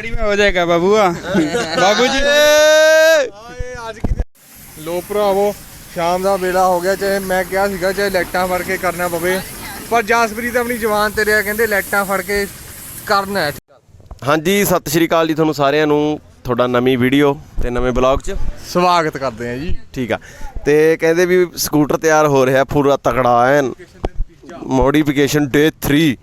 दिहाड़ी में हो जाएगा बाबूआ बाबू जी ਆਏ ਅੱਜ ਕਿਤੇ ਲੋ ਭਰਾਵੋ ਸ਼ਾਮ ਦਾ ਵੇਲਾ ਹੋ ਗਿਆ ਚਾਹੇ ਮੈਂ ਕਿਹਾ ਸੀਗਾ ਚਾਹੇ ਲਾਈਟਾਂ ਫੜ ਕੇ ਕਰਨਾ ਪਵੇ ਪਰ ਜਾਸਪ੍ਰੀਤ ਆਪਣੀ ਜਵਾਨ ਤੇ ਰਿਆ ਕਹਿੰਦੇ ਲਾਈਟਾਂ ਫੜ ਕੇ ਕਰਨਾ ਹੈ ਹਾਂਜੀ ਸਤਿ ਸ਼੍ਰੀ ਅਕਾਲ ਜੀ ਤੁਹਾਨੂੰ ਸਾਰਿਆਂ ਨੂੰ ਤੁਹਾਡਾ ਨਵੀਂ ਵੀਡੀਓ ਤੇ ਨਵੇਂ ਬਲੌਗ 'ਚ ਸਵਾਗਤ ਕਰਦੇ ਆ ਜੀ ਠੀਕ ਆ ਤੇ ਕਹਿੰਦੇ ਵੀ ਸਕੂਟਰ ਤਿਆਰ ਹੋ ਰਿਹਾ ਪੂਰਾ ਤਕੜਾ ਐਨ ਮੋਡੀਫਿਕੇਸ਼ਨ ਡੇ 3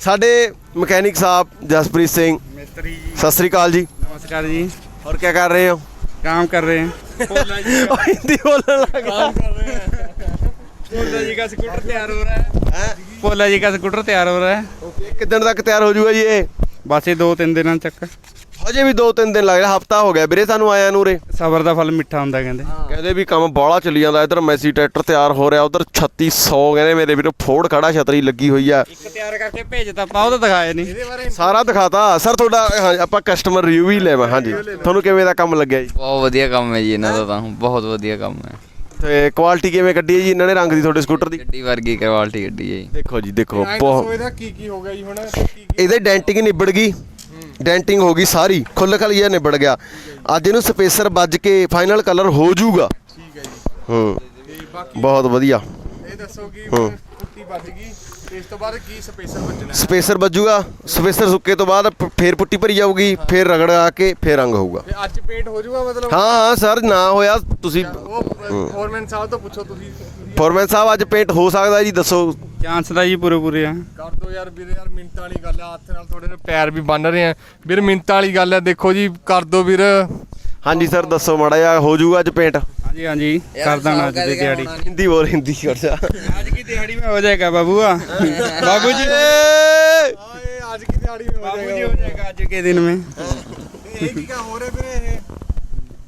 ਸਾਡੇ ਮਕੈਨਿਕ ਸਾਹਿਬ ਜਸਪ੍ਰੀਤ ਸਿੰਘ मिस्त्री जी ਸਤਿ ਸ਼੍ਰੀ ਅਕਾਲ ਜੀ नमस्कार जी ਹੋਰ ਕੀ ਕਰ ਰਹੇ ਹੋ काम कर रहे हैं भोला जी ਉਹ ਹਿੰਦੀ ਬੋਲਣ ਲੱਗ ਗਿਆ भोला जी का स्कूटर तैयार हो रहा है भोला जी का स्कूटर तैयार हो रहा है ਓਕੇ ਕਿਦਣ ਤੱਕ ਤਿਆਰ ਹੋ ਜਾਊਗਾ ਜੀ ਇਹ बस ये दो तीन दिनोਂ ਤੱਕ ਹਜੇ ਵੀ 2-3 ਦਿਨ ਲੱਗ ਰਿਹਾ ਹਫਤਾ ਹੋ ਗਿਆ ਵੀਰੇ ਸਾਨੂੰ ਆਇਆ ਨੂੰ ਰੇ। ਸਬਰ ਦਾ ਫਲ ਮਿੱਠਾ ਹੁੰਦਾ ਕਹਿੰਦੇ। ਕਹਿੰਦੇ ਵੀ ਕੰਮ ਬਾਹਲਾ ਚੱਲੀ ਜਾਂਦਾ ਇਧਰ ਮੈਸੀ ਟਰੈਕਟਰ ਤਿਆਰ ਹੋ ਰਿਹਾ ਉਧਰ 3600 ਕਹਿੰਦੇ ਮੇਰੇ ਵੀਰੋ ਫੋੜ ਖੜਾ ਛਤਰੀ ਲੱਗੀ ਹੋਈ ਆ। ਇੱਕ ਤਿਆਰ ਕਰਕੇ ਭੇਜਤਾ ਪਾਉ ਤਾਂ ਦਿਖਾਏ ਨਹੀਂ ਸਾਰਾ ਦਿਖਾਤਾ। ਸਰ ਤੁਹਾਡਾ ਹਾਂ, ਆਪਾਂ ਕਸਟਮਰ ਰਿਵਿਊ ਹੀ ਲੈਵਾਂ ਹਾਂਜੀ। ਤੁਹਾਨੂੰ ਕਿਵੇਂ ਦਾ ਕੰਮ ਲੱਗਿਆ ਜੀ? ਬਹੁਤ ਵਧੀਆ ਕੰਮ ਹੈ ਜੀ ਇਹਨਾਂ ਦਾ ਤਾਂ ਬਹੁਤ ਵਧੀਆ ਕੰਮ ਹੈ। ਤੇ ਕੁਆਲਿਟੀ ਕਿਵੇਂ ਕੱਢੀ ਹੈ ਜੀ ਇਹਨਾਂ ਨੇ ਰੰਗ ਦੀ ਤੁਹਾਡੇ ਸਕੂਟਰ ਦੀ? ਗੱਡੀ ਵਰਗੀ ਕੁਆਲਿਟੀ ਗੱਡੀ ਹੈ ਜੀ। ਦੇਖੋ ਜੀ ਦੇਖੋ ਬਹੁਤ ਇਹਦਾ ਕੀ ਕੀ ਹੋ ਗਿਆ ਜੀ ਹੁਣ? ਇਹਦੇ ਡੈਂਟਿੰਗ ਨਿਬੜ ਗਈ। ਡੈਂਟਿੰਗ ਹੋ ਗਈ ਸਾਰੀ ਖੁੱਲ ਖਲੀਆ ਨਿਬੜ ਗਿਆ। ਅੱਜ ਇਹਨੂੰ ਸਪੇਸਰ ਵੱਜ ਕੇ ਫਾਈਨਲ ਕਲਰ ਹੋ ਜਾਊਗਾ। ਠੀਕ ਹੈ ਜੀ। ਹੂੰ ਤੇ ਬਾਕੀ ਬਹੁਤ ਵਧੀਆ। ਇਹ ਦੱਸੋ ਕਿ ਹੂੰ। ਪੁੱਟੀ ਵੱਜ ਗਈ ਤੇ ਇਸ ਤੋਂ ਬਾਅਦ ਕੀ ਸਪੇਸਰ ਵੱਜਣਾ? ਹੈ? ਸਪੇਸਰ ਵੱਜੂਗਾ ਸਪੇਸਰ ਸੁੱਕੇ ਤੋਂ ਬਾਅਦ ਫੇਰ ਪੁੱਟੀ ਭਰੀ ਜਾਊਗੀ ਫੇਰ ਰਗੜ ਆ ਕੇ ਫੇਰ ਰੰਗ ਹੋਊਗਾ। ਤੇ ਅੱਜ ਪੇਂਟ ਹੋ ਜਾਊਗਾ ਮਤਲਬ? ਹਾਂ ਹਾਂ ਸਰ ਨਾ ਹੋਇਆ ਤੁਸੀਂ ਫੋਰਮੈਨ ਸਾਹਿਬ ਤੋਂ ਪੁੱਛੋ ਤੁਸੀਂ। ਫੋਰਮੈਨ ਸਾਹਿਬ ਅੱਜ ਪੇਂਟ ਹੋ ਸਕਦਾ ਜੀ ਦੱਸੋ। ਚਾਂਸ ਦਾ ਜੀ ਪੂਰੇ ਪੂਰੇ ਆ ਕਰ ਦੋ ਯਾਰ ਵੀਰੇ ਯਾਰ ਮਿੰਟਾਂ ਵਾਲੀ ਗੱਲ ਆ ਹੱਥ ਨਾਲ ਥੋੜੇ ਪੈਰ ਵੀ ਬੰਨ ਰਹੇ ਆ ਵੀਰ ਮਿੰਟਾਂ ਵਾਲੀ ਗੱਲ ਆ ਦੇਖੋ ਜੀ ਕਰ ਦੋ ਵੀਰ ਹਾਂਜੀ ਸਰ ਦੱਸੋ ਮਾੜਾ ਜਿਹਾ ਹੋ ਜਾਊਗਾ ਅੱਜ ਪੇਂਟ ਹਾਂਜੀ ਹਾਂਜੀ ਕਰ ਦਾਣਾ ਅੱਜ ਦੀ ਦਿਹਾੜੀ ਹਿੰਦੀ ਬੋਲ ਹਿੰਦੀ ਕਰ ਜਾ आज की दिहाड़ी में हो जाएगा बाबूआ बाबू जी ਆਏ ਅੱਜ ਕੀ ਦਿਹਾੜੀ ਹੋ बाबू जी ਜਾਏਗਾ हो जाएगा आज के दिन में ਇਹ ਕੀ ਕਾ ਹੋ ਰਿਹਾ ਵੀਰੇ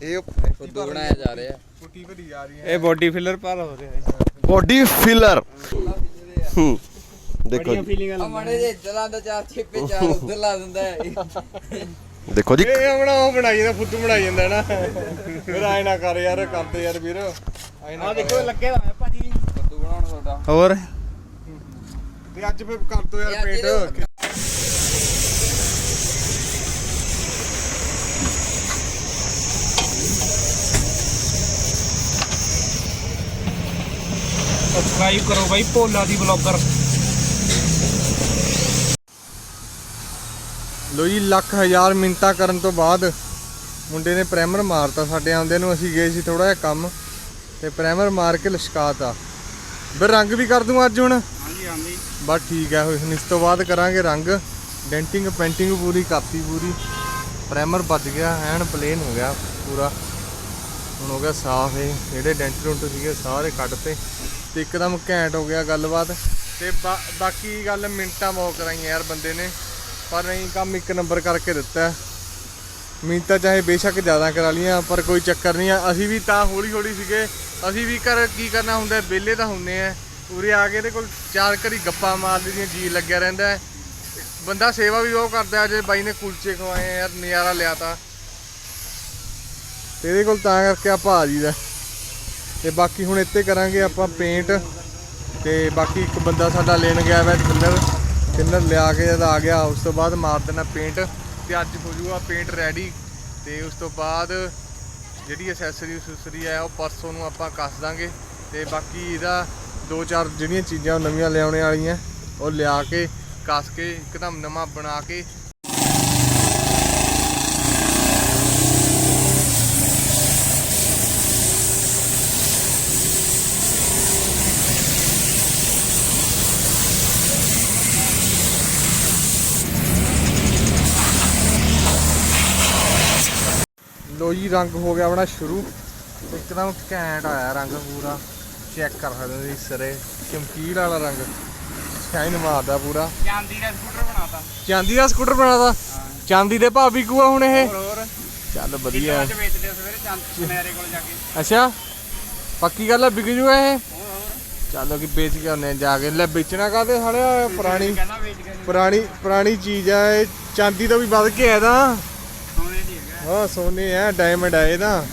ਇਹ ਇਹ ਫੁੱਦੂ ਬਣਾਇਆ ਜਾ ਰਿਹਾ ਪੁੱਟੀ ਭਰੀ ਜਾ ਰਹੀ ਹੈ ये बॉडी फिलर पर हो रहा है ਬੋਡੀ ਫਿਲਰ ਦੇਖੋ ਜੀ। ਆ ਮਾੜੇ ਜੇ ਇਧਰਾਂ ਦਾ ਚਾਰ ਛੇਪੇ ਚਾਰ ਉਧਰ ਲਾ ਦਿੰਦਾ ਦੇਖੋ ਜੀ। ਇਹ ਆਪਣਾ ਉਹ ਬਣਾਈ ਜਾਂਦਾ ਫੁੱਦੂ ਬਣਾਈ ਜਾਂਦਾ ਨਾ। ਫਿਰ ਆਏ ਨਾ ਕਰ ਯਾਰ ਕਰਦੇ ਯਾਰ ਵੀਰ। ਆਏ ਨਾ ਦੇਖੋ ਲੱਗੇ ਹੋਇਆ ਭਾਜੀ। ਕੱਦੂ ਬਣਾਉਣ ਤੁਹਾਡਾ ਹੋਰ? ਤੇ ਅੱਜ ਫੇਰ ਕਰ ਯਾਰ ਯਾਰ ਪੇਂਟ। ਸਬਸਕ੍ਰਾਈਬ ਕਰੋ ਬਾਈ ਭੋਲਾ ਦੀ ਬਲੌਗਰ ਲੋ ਜੀ ਲੱਖ ਹਜ਼ਾਰ ਮਿੰਤਾ ਕਰਨ ਤੋਂ ਬਾਅਦ ਮੁੰਡੇ ਨੇ ਪ੍ਰਾਈਮਰ ਮਾਰਤਾ। ਸਾਡੇ ਆਉਂਦੇ ਨੂੰ ਅਸੀਂ ਗਏ ਸੀ ਥੋੜਾ ਜਿਹਾ ਕੰਮ ਤੇ ਪ੍ਰਾਈਮਰ ਮਾਰ ਕੇ ਲਸ਼ਕਾਤਾ। ਫਿਰ ਰੰਗ ਵੀ ਕਰ ਦੂੰ ਅੱਜ ਹੁਣ? ਹਾਂਜੀ ਹਾਂਜੀ। ਬਸ ਠੀਕ ਹੈ ਹੁਣ ਇਸ ਤੋਂ ਬਾਅਦ ਕਰਾਂਗੇ ਰੰਗ। ਡੈਂਟਿੰਗ ਪੇਂਟਿੰਗ ਪੂਰੀ ਕਾਪੀ ਪੂਰੀ। ਪ੍ਰਾਈਮਰ ਵੱਜ ਗਿਆ ਐਨ ਪਲੇਨ ਹੋ ਗਿਆ ਪੂਰਾ। ਹੁਣ ਹੋ ਗਿਆ ਸਾਫ਼ ਇਹ। ਜਿਹੜੇ ਡੈਂਟ ਡੁੰਟ ਸੀਗੇ ਸਾਰੇ ਕੱਢਤੇ। ਤੇ ਇੱਕਦਮ ਘੈਂਟ ਹੋ ਗਿਆ ਗੱਲਬਾਤ। ਤੇ ਬਾ- ਬਾਕੀ ਗੱਲ ਮਿੰਟਾਂ ਬਹੁਤ ਕਰਾਈਆਂ ਯਾਰ ਬੰਦੇ ਨੇ। ਪਰ ਨਹੀਂ ਕੰਮ ਇੱਕ ਨੰਬਰ ਕਰਕੇ ਦਿੱਤਾ। ਮਿੰਟਾਂ ਚਾਹੇ ਬੇਸ਼ੱਕ ਜ਼ਿਆਦਾ ਕਰਾ ਲੀਆਂ ਪਰ ਕੋਈ ਚੱਕਰ ਨਹੀਂ ਆ। ਅਸੀਂ ਵੀ ਤਾਂ ਹੌਲੀ ਹੌਲੀ ਸੀਗੇ। ਅਸੀਂ ਵੀ ਕਰ, ਕੀ ਕਰਨਾ ਹੁੰਦਾ, ਵਿਹਲੇ ਤਾਂ ਹੁੰਨੇ ਆ। ਉਰੇ ਆ ਕੇ ਇਹਦੇ ਕੋਲ ਚਾਰ ਘੜੀ ਗੱਪਾਂ ਮਾਰ ਲਈਆਂ ਜੀ ਲੱਗਿਆ ਰਹਿੰਦਾ। ਬੰਦਾ ਸੇਵਾ ਵੀ ਉਹ ਕਰਦਾ, ਜੇ ਬਾਈ ਨੇ ਕੁਲਚੇ ਖਵਾਏ, ਯਾਰ ਨਜ਼ਾਰਾ ਲਿਆ ਤਾ। ਇਹਦੇ ਕੋਲ ਤਾਂ ਕਰਕੇ ਆਪਾਂ ਆ ਜੀਦਾ ਤੇ ਬਾਕੀ ਹੁਣ ਇੱਥੇ ਕਰਾਂਗੇ ਆਪਾਂ ਪੇਂਟ ਤੇ ਬਾਕੀ ਇੱਕ ਬੰਦਾ ਸਾਡਾ ਲੈਣ ਗਿਆ ਵੈ ਥਿਨਰ ਥਿਨਰ ਲਿਆ ਕੇ ਜਦ ਆ ਗਿਆ, ਉਸ ਤੋਂ ਬਾਅਦ ਮਾਰ ਦੇਣਾ ਪੇਂਟ ਤੇ ਅੱਜ ਹੋ ਜੂਗਾ ਪੇਂਟ ਰੈਡੀ ਤੇ ਉਸ ਤੋਂ ਬਾਅਦ ਜਿਹੜੀ ਐਸੈਸਰੀ ਉਸਰੀ ਹੈ ਉਹ ਪਰਸੋਂ ਨੂੰ ਆਪਾਂ ਕੱਸ ਦਾਂਗੇ ਤੇ ਬਾਕੀ ਇਹਦਾ ਦੋ ਚਾਰ ਜਿਹੜੀਆਂ ਚੀਜ਼ਾਂ ਉਹ ਨਵੀਆਂ ਲਿਆਉਣੇ ਵਾਲੀਆਂ, ਉਹ ਲਿਆ ਕੇ, ਕੱਸ ਕੇ, ਇੱਕਦਮ ਨਵਾਂ ਬਣਾ ਕੇ ਲੋ ਜੀ ਰੰਗ ਹੋ ਗਿਆ ਆਪਣਾ ਸ਼ੁਰੂ। ਇੱਕਦਮ ਘੈਂਟ ਆਇਆ ਰੰਗ ਪੂਰਾ। ਚੈੱਕ ਕਰ ਸਕਦੇ ਹੋ ਸਰੇ। ਚਮਕੀਲ ਵਾਲਾ ਰੰਗ। ਸ਼ਾਈਨ ਮਾਰਦਾ ਪੂਰਾ। ਚਾਂਦੀ ਦਾ ਸਕੂਟਰ ਬਣਾਤਾ। ਚਾਂਦੀ ਦਾ ਸਕੂਟਰ ਬਣਾਤਾ। ਚਾਂਦੀ ਦੇ ਭਾਅ ਵਿਕੂ ਹੁਣ ਇਹ। ਚੱਲ ਵਧੀਆ। ਕੇ? ਅੱਛਾ। ਪੱਕੀ ਗੱਲ ਆ ਵਿਕ ਜੂਗਾ ਇਹ? ਚੱਲ ਕਿ ਵੇਚ ਕੇ ਆਉਨੇ ਜਾ ਕੇ। ਲੈ ਵੇਚਣਾ ਕਾਦੇ ਸਾਲਿਆ? ਪੁਰਾਣੀ ਪੁਰਾਣੀ ਪੁਰਾਣੀ ਚੀਜ਼ ਆ ਇਹ। ਚਾਂਦੀ ਤੋਂ ਵੀ ਵੱਧ ਕੇ ਆ ਹਾਂ ਸੋਨੇ ਆ ਡਾਇਮੰਡ ਆ ਇਹਦਾ।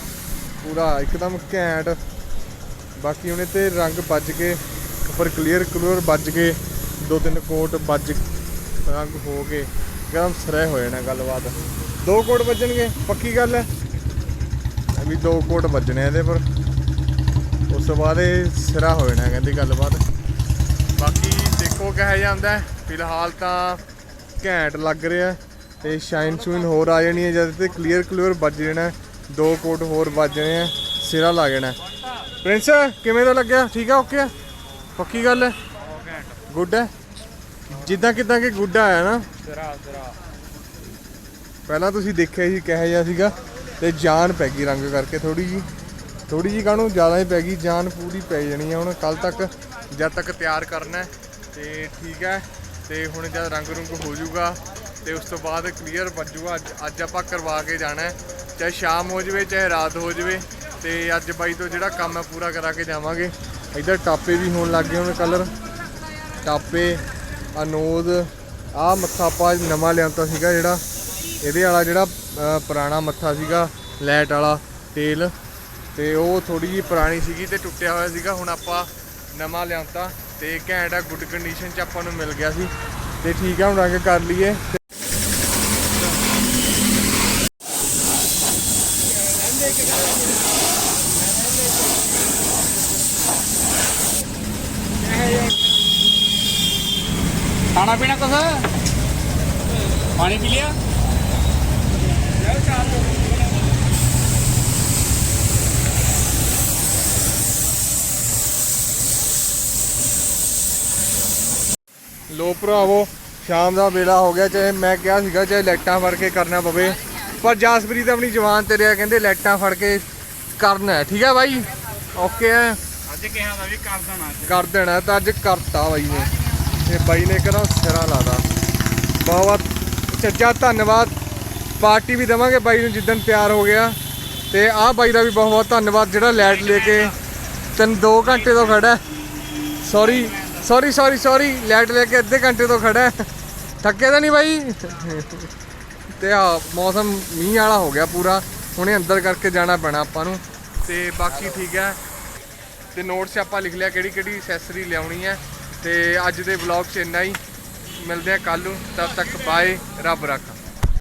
ਪੂਰਾ ਇੱਕਦਮ ਘੈਂਟ। ਬਾਕੀ ਉਹਨੇ ਤੇ ਰੰਗ ਵੱਜ ਕੇ ਉੱਪਰ ਕਲੀਅਰ ਕਲੀਅਰ ਵੱਜ ਕੇ ਦੋ ਤਿੰਨ ਕੋਟ ਵੱਜ ਰੰਗ ਹੋ ਕੇ ਇੱਕਦਮ ਸਰੇ ਹੋ ਜਾਣਾ ਗੱਲਬਾਤ। ਦੋ ਕੋਟ ਵੱਜਣਗੇ, ਪੱਕੀ ਗੱਲ ਹੈ? ਵੀ ਦੋ ਕੋਟ ਵੱਜਣੇ ਇਹਦੇ ਪਰ। ਉਸ ਤੋਂ ਬਾਅਦ ਇਹ ਸਿਰਾ ਹੋ ਜਾਣਾ ਕਹਿੰਦੀ ਗੱਲਬਾਤ। ਬਾਕੀ ਦੇਖੋ ਕਿਹਾ ਜਾਂਦਾ ਫਿਲਹਾਲ ਤਾਂ ਘੈਂਟ ਲੱਗ ਰਿਹਾ ਤੇ ਸ਼ਾਈਨ ਸ਼ੂਨ ਹੋਰ ਆ ਜਾਣੀ ਹੈ, ਜਦ ਤੇ ਕਲੀਅਰ ਕਲੀਅਰ ਵੱਜ ਜਾਣਾ, ਦੋ ਕੋਟ ਹੋਰ ਵੱਜ ਜਾਣੇ ਆ, ਸਿਰਾ ਲਾ ਜਾਣਾ। ਪ੍ਰਿੰਸ, ਕਿਵੇਂ ਦਾ ਲੱਗਿਆ? ਠੀਕ ਆ ਓਕੇ ਆ? ਪੱਕੀ ਗੱਲ ਹੈ? ਗੁੱਡ ਹੈ? ਜਿੱਦਾਂ ਕਿਦਾਂ ਕਿ ਗੁੱਡ ਆਇਆ ਨਾ? ਸਿਰਾ ਸਿਰਾ ਪਹਿਲਾਂ ਤੁਸੀਂ ਦੇਖਿਆ ਸੀ ਕਿਹੋ ਜਿਹਾ ਸੀਗਾ, ਤੇ ਜਾਨ ਪੈ ਗਈ ਰੰਗ ਕਰਕੇ ਥੋੜੀ ਜੀ ਥੋੜੀ ਜੀ ਕਾਹਨੂੰ? ਜ਼ਿਆਦਾ ਹੀ ਪੈ ਗਈ, ਜਾਨ ਪੂਰੀ ਪੈ ਜਾਣੀ ਆ ਹੁਣ ਕੱਲ ਤੱਕ ਜਦ ਤੱਕ ਤਿਆਰ ਕਰਨਾ ਹੈ, ਤੇ ਠੀਕ ਹੈ, ਤੇ ਹੁਣ ਜਦ ਰੰਗ ਰੁੰਗ ਹੋ ਜਾਊਗਾ ਤੇ ਉਸ ਤੋਂ ਬਾਅਦ ਕਲੀਅਰ ਵੱਜੂਗਾ ਅੱਜ ਅੱਜ ਆਪਾਂ ਕਰਵਾ ਕੇ ਜਾਣਾ ਹੈ। ਚਾਹੇ ਸ਼ਾਮ ਹੋ ਜਾਵੇ, ਚਾਹੇ ਰਾਤ ਹੋ ਜਾਵੇ, ਤੇ ਅੱਜ ਬਾਈ ਤੋਂ ਜਿਹੜਾ ਕੰਮ ਹੈ ਪੂਰਾ ਕਰਾ ਕੇ ਜਾਵਾਂਗੇ। ਇੱਧਰ ਟਾਪੇ ਵੀ ਹੋਣ ਲੱਗ ਗਏ ਹੁਣ ਕਲਰ ਟਾਪੇ, ਅਨੋਦ ਆ ਮੱਥਾ ਆਪਾਂ ਨਵਾਂ ਲਿਆਂਦਾ ਸੀਗਾ ਜਿਹੜਾ। ਇਹਦੇ ਵਾਲਾ ਜਿਹੜਾ ਪੁਰਾਣਾ ਮੱਥਾ ਸੀਗਾ ਲੈਟ ਵਾਲਾ, ਤੇਲ। ਤੇ ਉਹ ਥੋੜੀ ਜਿਹੀ ਪੁਰਾਣੀ ਸੀਗੀ ਤੇ ਟੁੱਟਿਆ ਹੋਇਆ ਸੀਗਾ, ਹੁਣ ਆਪਾਂ ਨਵਾਂ ਲਿਆਂਦਾ। ਤੇ ਘੈਂਟ ਆ ਗੁੱਡ ਕੰਡੀਸ਼ਨ ਚ ਆਪਾਂ ਨੂੰ ਮਿਲ ਗਿਆ ਸੀ। ਤੇ ਠੀਕ ਆ, ਹੁਣ ਰੰਗ ਕਰ ਲਈਏ। ਖਾਣਾ ਪੀਣਾ ਕੁਛ? ਪਾਣੀ ਪੀ ਲਿਆ? ਲੋ ਭਰਾਵੋ ਸ਼ਾਮ ਦਾ ਵੇਲਾ ਹੋ ਗਿਆ ਚਾਹੇ ਮੈਂ ਕਿਹਾ ਸੀਗਾ ਚਾਹੇ ਲਾਈਟਾਂ ਫੜ ਕੇ ਕਰਨਾ ਪਵੇ ਪਰ ਜਾਸਪ੍ਰੀਤ ਆਪਣੀ ਜਵਾਨ ਤੇ ਰਿਹਾ ਕਹਿੰਦੇ ਲਾਈਟਾਂ ਫੜ ਕੇ ਕਰਨਾ ਹੈ। ਠੀਕ ਹੈ ਬਾਈ? ਓਕੇ ਹੈ। ਅੱਜ ਕਿਹਾ ਦਾ ਵੀ ਕਰ ਦੇਣਾ ਅੱਜ। ਕਰ ਦੇਣਾ ਤਾਂ ਅੱਜ ਕਰਤਾ ਬਾਈ ਨੇ। ਤੇ ਬਾਈ ਨੇ ਕਹਿੰਦਾ ਸਿਰਾ ਲਾਦਾ ਬਹੁਤ ਬਹੁਤ ਚੱਜਾ ਧੰਨਵਾਦ। ਪਾਰਟੀ ਵੀ ਦੇਵਾਂਗੇ ਬਾਈ ਨੂੰ ਜਿੱਦਣ ਤਿਆਰ ਹੋ ਗਿਆ। ਤੇ ਆਹ ਬਾਈ ਦਾ ਵੀ ਬਹੁਤ ਬਹੁਤ ਧੰਨਵਾਦ, ਜਿਹੜਾ ਲਾਈਟ ਲੈ ਕੇ ਤਿੰਨ 2 ਘੰਟੇ ਤੋਂ ਖੜਾ sorry sorry sorry sorry light ਲੈ ਕੇ ਅੱਧੇ ਘੰਟੇ ਤੋਂ ਖੜਾ ਥੱਕੇ ਤਾਂ ਨਹੀਂ ਬਾਈ? ਤੇ ਆ ਮੌਸਮ ਮੀਂਹ ਵਾਲਾ ਹੋ ਗਿਆ ਪੂਰਾ। ਹੁਣੇ ਅੰਦਰ ਕਰਕੇ ਜਾਣਾ ਪੈਣਾ ਆਪਾਂ ਨੂੰ। ਤੇ ਬਾਕੀ ਠੀਕ ਹੈ। ਤੇ ਨੋਟਸ 'ਚ ਆਪਾਂ ਲਿਖ ਲਿਆ ਕਿਹੜੀ ਕਿਹੜੀ ਐਕਸੈਸਰੀ ਲਿਆਉਣੀ ਹੈ। ਤੇ ਅੱਜ ਦੇ ਵਲੌਗ 'ਚ ਇੰਨਾ ਹੀ। ਮਿਲਦੇ ਆ ਕੱਲ ਨੂੰ। ਤਦ ਤੱਕ ਬਾਏ, ਰੱਬ ਰੱਖਾ।